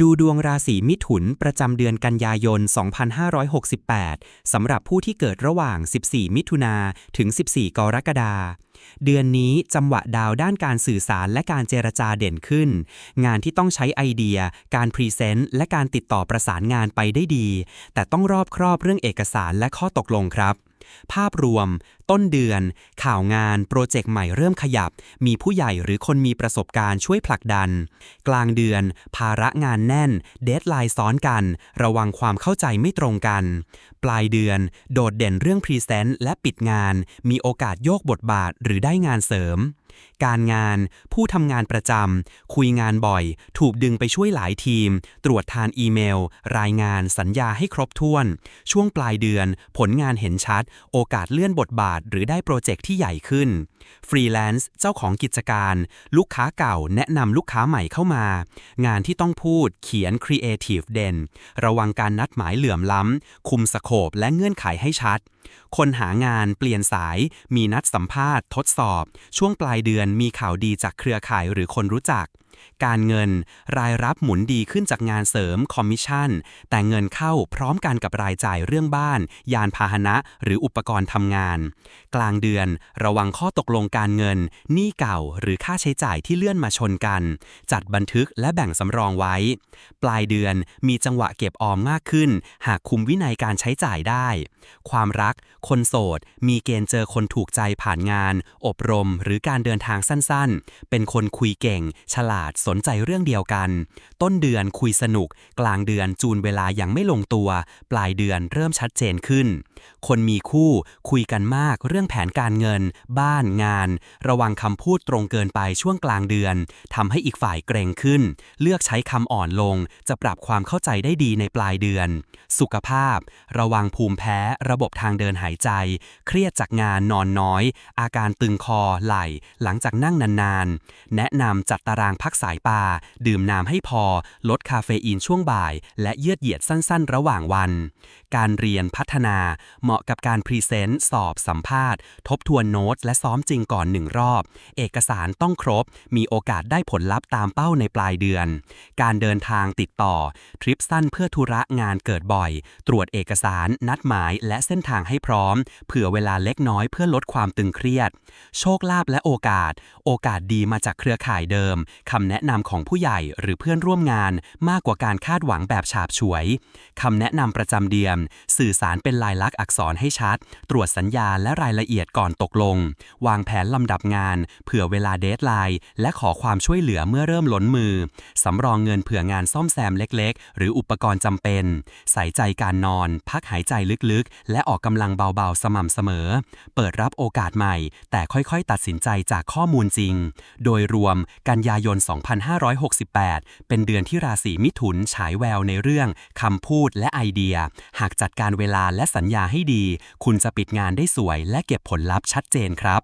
ดูดวงราศีมิถุนประจำเดือนกันยายน 2568 สำหรับผู้ที่เกิดระหว่าง 14 มิถุนาถึง 14 กรกฎาคม เดือนนี้จังหวะดาวด้านการสื่อสารและการเจรจาเด่นขึ้น งานที่ต้องใช้ไอเดีย การพรีเซนต์ และการติดต่อประสานงานไปได้ดี แต่ต้องรอบครอบเรื่องเอกสารและข้อตกลงครับภาพรวม ต้นเดือน ข่าวงาน โปรเจกต์ใหม่เริ่มขยับ มีผู้ใหญ่หรือคนมีประสบการณ์ช่วยผลักดัน กลางเดือน ภาระงานแน่น เดทไลน์ซ้อนกัน ระวังความเข้าใจไม่ตรงกัน ปลายเดือน โดดเด่นเรื่องพรีเซนต์และปิดงาน มีโอกาสโยกบทบาทหรือได้งานเสริมการงาน ผู้ทำงานประจำ คุยงานบ่อย ถูกดึงไปช่วยหลายทีม ตรวจทานอีเมล รายงาน สัญญาให้ครบถ้วน ช่วงปลายเดือน ผลงานเห็นชัด โอกาสเลื่อนบทบาทหรือได้โปรเจกต์ที่ใหญ่ขึ้น ฟรีแลนซ์เจ้าของกิจการ ลูกค้าเก่าแนะนำลูกค้าใหม่เข้ามา งานที่ต้องพูดเขียนครีเอทีฟเด่นระวังการนัดหมายเหลื่อมล้ำ คุมสโคปและเงื่อนไขให้ชัด คนหางานเปลี่ยนสาย มีนัดสัมภาษณ์ ทดสอบ ช่วงปลายเดือนมีข่าวดีจากเครือข่ายหรือคนรู้จัก การเงิน รายรับหมุนดีขึ้นจากงานเสริมคอมมิชชั่น แต่เงินเข้าพร้อมกันกับรายจ่ายเรื่องบ้าน ยานพาหนะ หรืออุปกรณ์ทำงาน กลางเดือน ระวังข้อตกลงการเงิน หนี้เก่าหรือค่าใช้จ่ายที่เลื่อนมาชนกัน จัดบันทึกและแบ่งสำรองไว้ ปลายเดือนมีจังหวะเก็บออมมากขึ้น หากคุมวินัยการใช้จ่ายได้ ความรัก คนโสด มีเกณฑ์เจอคนถูกใจผ่านงาน อบรม หรือการเดินทางสั้นๆ เป็นคนคุยเก่ง ฉลาดสนใจเรื่องเดียวกัน ต้นเดือนคุยสนุก กลางเดือนจูนเวลายังไม่ลงตัว ปลายเดือนเริ่มชัดเจนขึ้น คนมีคู่คุยกันมากเรื่องแผนการเงิน บ้านงาน ระวังคำพูดตรงเกินไปช่วงกลางเดือนทำให้อีกฝ่ายเกรงขึ้น เลือกใช้คำอ่อนลง จะปรับความเข้าใจได้ดีในปลายเดือน สุขภาพ ระวังภูมิแพ้ ระบบทางเดินหายใจ เครียดจากงานนอนน้อย อาการตึงคอไหล่ หลังจากนั่งนานๆ แนะนำจัดตารางพักสายปาดื่มน้ำให้พอ ลดคาเฟอีนช่วงบ่าย และเยืดเหยียดสั้นๆ ระหว่างวัน การเรียนพัฒนา เหมาะกับการพรีเซนต์ สอบสัมภาษณ์ ทบทวนโน้ต และซ้อมจริงก่อนหนึ่งรอบ เอกสารต้องครบ มีโอกาสได้ผลลัพธ์ตามเป้าในปลายเดือน การเดินทางติดต่อ ทริปสั้นเพื่อธุระงานเกิดบ่อย ตรวจเอกสาร นัดหมาย และเส้นทางให้พร้อม เผื่อเวลาเล็กน้อยเพื่อลดความตึงเครียด โชคลาภและโอกาส โอกาสดีมาจากเครือข่ายเดิมคำำแนะนำของผู้ใหญ่หรือเพื่อนร่วมงานมากกว่าการคาดหวังแบบฉาบฉวยคำแนะนำประจำเดือน สื่อสารเป็นลายลักษณ์อักษรให้ชัด ตรวจสัญญาและรายละเอียดก่อนตกลง วางแผนลำดับงาน เผื่อเวลาเดทไลน์และขอความช่วยเหลือเมื่อเริ่มล้นมือ สำรองเงินเผื่องานซ่อมแซมเล็กๆ หรืออุปกรณ์จำเป็น ใส่ใจการนอน พักหายใจลึกๆ และออกกำลังเบาๆ สม่ำเสมอ เปิดรับโอกาสใหม่ แต่ค่อยๆ ตัดสินใจจากข้อมูลจริง โดยรวมกันยายน2568 เป็นเดือนที่ราศีมิถุนฉายแววในเรื่องคำพูดและไอเดีย หากจัดการเวลาและสัญญาให้ดี คุณจะปิดงานได้สวยและเก็บผลลัพธ์ชัดเจนครับ